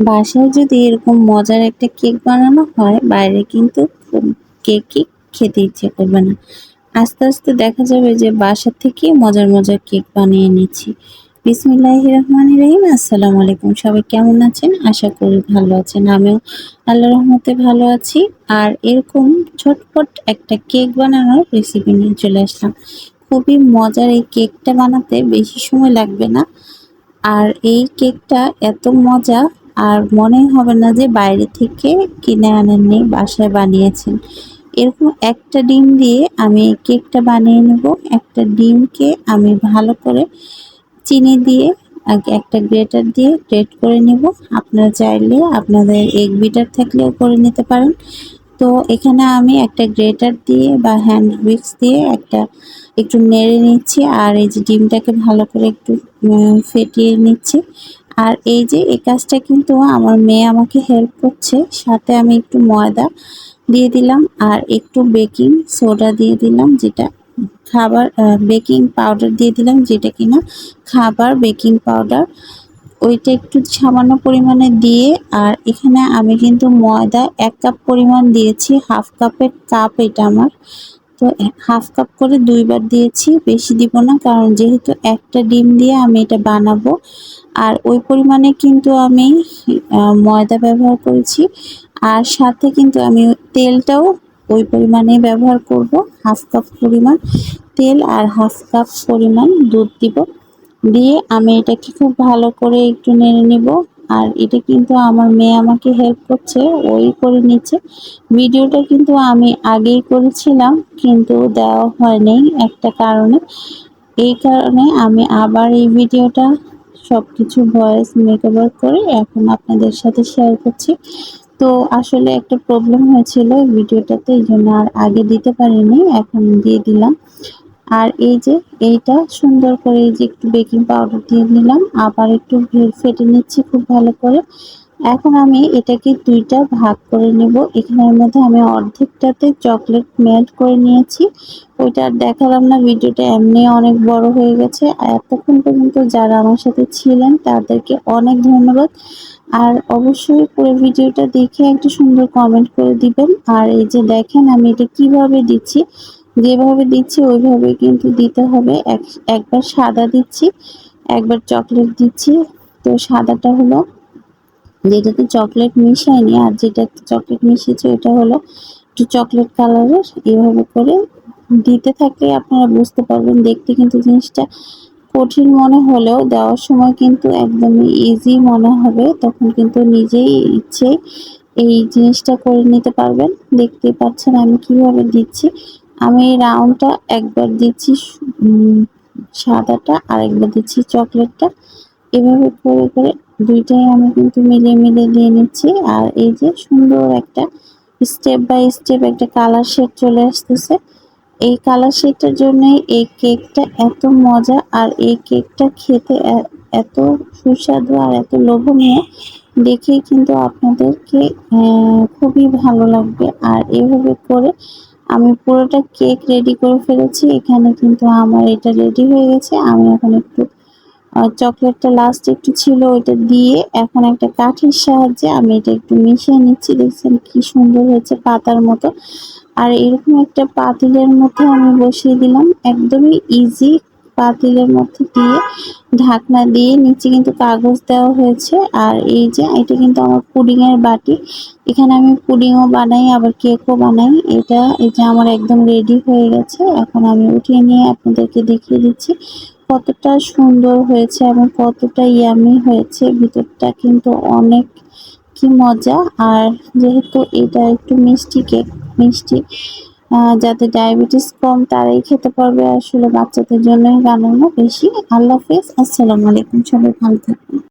বাসায় যদি এরকম মজার একটা কেক বানানো হয়, বাইরে কিন্তু কেকই খেতে ইচ্ছে করবে না। আস্তে আস্তে দেখা যাবে যে বাসা থেকে মজার মজার কেক বানিয়ে নিচ্ছি। বিসমিল্লাহ রহমান রহিম, আসসালামু আলাইকুম। সবাই কেমন আছেন? আশা করি ভালো আছেন। আমিও আল্লাহ রহমতে ভালো আছি। আর এরকম ছোটপট একটা কেক বানানোর রেসিপি নিয়ে চলে আসলাম। খুবই মজার এই কেকটা বানাতে বেশি সময় লাগবে না। আর এই কেকটা এত মজা আর মনে হবে না যে বাইরে থেকে কিনে আনেননি, বাসায় বানিয়েছেন। এরকম একটা ডিম দিয়ে আমি কেকটা বানিয়ে নেব, একটা ডিমকে আমি ভালো করে চিনি দিয়ে, আগে একটা গ্রেটার দিয়ে গ্রেট করে নেব। আপনারা চাইলে আপনাদের এগ বিটার থাকলেও করে নিতে পারেন। তো এখানে আমি একটা গ্রেটার দিয়ে বা হ্যান্ড উইক্স দিয়ে একটা একটু নেড়ে নিচ্ছি, আর এই যে ডিমটাকে ভালো করে একটু ফেটিয়ে নিচ্ছি। আর এই যে, এই কাজটা কিন্তু আমার মেয়ে আমাকে হেল্প করছে। সাথে আমি একটু ময়দা দিয়ে দিলাম আর একটু বেকিং সোডা দিয়ে দিলাম, যেটা খাবার বেকিং পাউডার দিয়ে দিলাম, যেটা কিনা খাবার বেকিং পাউডার ওইটা একটু সামান্য পরিমাণে দিয়ে আর এখানে আমি কিন্তু ময়দা এক কাপ পরিমাণ দিয়েছি হাফ কাপের কাপ এটা আমার। তো হাফ কাপ করে দুইবার দিয়েছি, বেশি দিব না, কারণ যেহেতু একটা ডিম দিয়ে আমি এটা বানাবো। আর ওই পরিমাণে কিন্তু আমি ময়দা ব্যবহার করেছি। আর সাথে কিন্তু আমি তেলটাও ওই পরিমাণে ব্যবহার করব হাফ কাপ পরিমাণ তেল আর হাফ কাপ পরিমাণ দুধ দিব। দিয়ে আমি এটাকে খুব ভালো করে একটু নেড়ে নেব। আর এটা কিন্তু আমার মেয়ে আমাকে হেল্প করছে, ওই করে নিচ্ছে। ভিডিওটা কিন্তু আমি আগেই করেছিলাম, কিন্তু দেওয়া হয়নি একটা কারণে। এই কারণে আমি আবার এই ভিডিওটা সব কিছু ভয়েস মেকওভার করে এখন আপনাদের সাথে শেয়ার করছি। তো আসলে একটা প্রবলেম হয়েছিল ভিডিওটাতে, এই জন্য আর আগে দিতে পারিনি, এখন দিয়ে দিলাম। আর এই যে এইটা সুন্দর করে এই যে একটু বেকিং পাউডার দিয়ে নিলাম, আবার একটু ফেটে নিচ্ছি খুব ভালো করে। এখন আমি এটাকে দুইটা ভাগ করে নেব। এখানের মধ্যে আমি অর্ধেকটাতে চকলেট মেল্ট করে নিয়েছি। ওইটা দেখালাম না, ভিডিওটা এমনি অনেক বড় হয়ে গেছে। এতক্ষণ পর্যন্ত যারা আমার সাথে ছিলেন, তাদেরকে অনেক ধন্যবাদ। আর অবশ্যই পুরো ভিডিওটা দেখে একটা সুন্দর কমেন্ট করে দিবেন। আর এই যে দেখেন আমি এটা কীভাবে দিচ্ছি। যেভাবে দিচ্ছি, ওইভাবে কিন্তু দিতে হবে। একবার সাদা দিচ্ছি, একবার চকলেট দিচ্ছি। তো সাদাটা হলো, যেটাতে চকলেট মিশায়নি আর যেটা চকলেট মিশিয়েছে ওটা হলো একটু চকলেট কালারের। এভাবে করে দিতে থাকলে আপনারা বুঝতে পারবেন, দেখতে কিন্তু জিনিসটা কঠিন মনে হলেও দেওয়ার সময় কিন্তু একদমই ইজি মনে হবে। তখন কিন্তু নিজেই ইচ্ছে এই জিনিসটা করে নিতে পারবেন। দেখতেই পাচ্ছেন আমি কীভাবে দিচ্ছি। আমি এই রাউন্ডটা একবার দিচ্ছি সাদাটা আর একবার দিচ্ছি চকলেটটা। এভাবে করে করে দুইটাই আমি কিন্তু মিলিয়ে মিলিয়ে দিয়ে নিচ্ছি। আর এই যে সুন্দর একটা স্টেপ বাই স্টেপ একটা কালার শেড চলে আসতেছে। এই কালার শেডটার জন্যই এই কেকটা এত মজা আর এই কেকটা খেতে এত সুস্বাদু আর এত লোভনীয়। দেখে কিন্তু আপনাদেরকে খুবই ভালো লাগবে। আর এভাবে করে আমি পুরোটা কেক রেডি করে ফেলেছি। এখানে কিন্তু আমার এটা রেডি হয়ে গেছে। আমি এখন একটু চকলেটটা লাস্ট একটু ছিল ওইটা দিয়ে এখন একটা কাঠের সাহায্যে আমি এটা একটু মিশিয়ে নিচ্ছি। দেখছেন কি সুন্দর হয়েছে পাতার মতো। আর এরকম একটা পাতিলের মধ্যে আমি বসিয়ে দিলাম। একদমই ইজি পাতিলের মধ্যে দিয়ে ঢাকনা দিয়ে নিচে কিন্তু কাগজ দেওয়া হয়েছে। আর এই যে, এটা কিন্তু আমার পুডিংয়ের বাটি। এখানে আমি পুডিংও বানাই, আবার কেকও বানাই। এটা, এই যে আমার একদম রেডি হয়ে গেছে। এখন আমি উঠিয়ে নিয়ে আপনাদেরকে দেখিয়ে দিচ্ছি কতটা সুন্দর হয়েছে এবং কতটা ইয়ামি হয়েছে। ভিতরটা কিন্তু অনেক কি মজা। আর যেহেতু এটা একটু মিষ্টি কেক, মিষ্টি যাদের ডায়াবেটিস কম, তারাই খেতে পারবে। আসলে বাচ্চাদের জন্য বানানো বেশি। আল্লাহ হাফেজ। আসসালামু আলাইকুম। সবাই ভালো থাকবেন।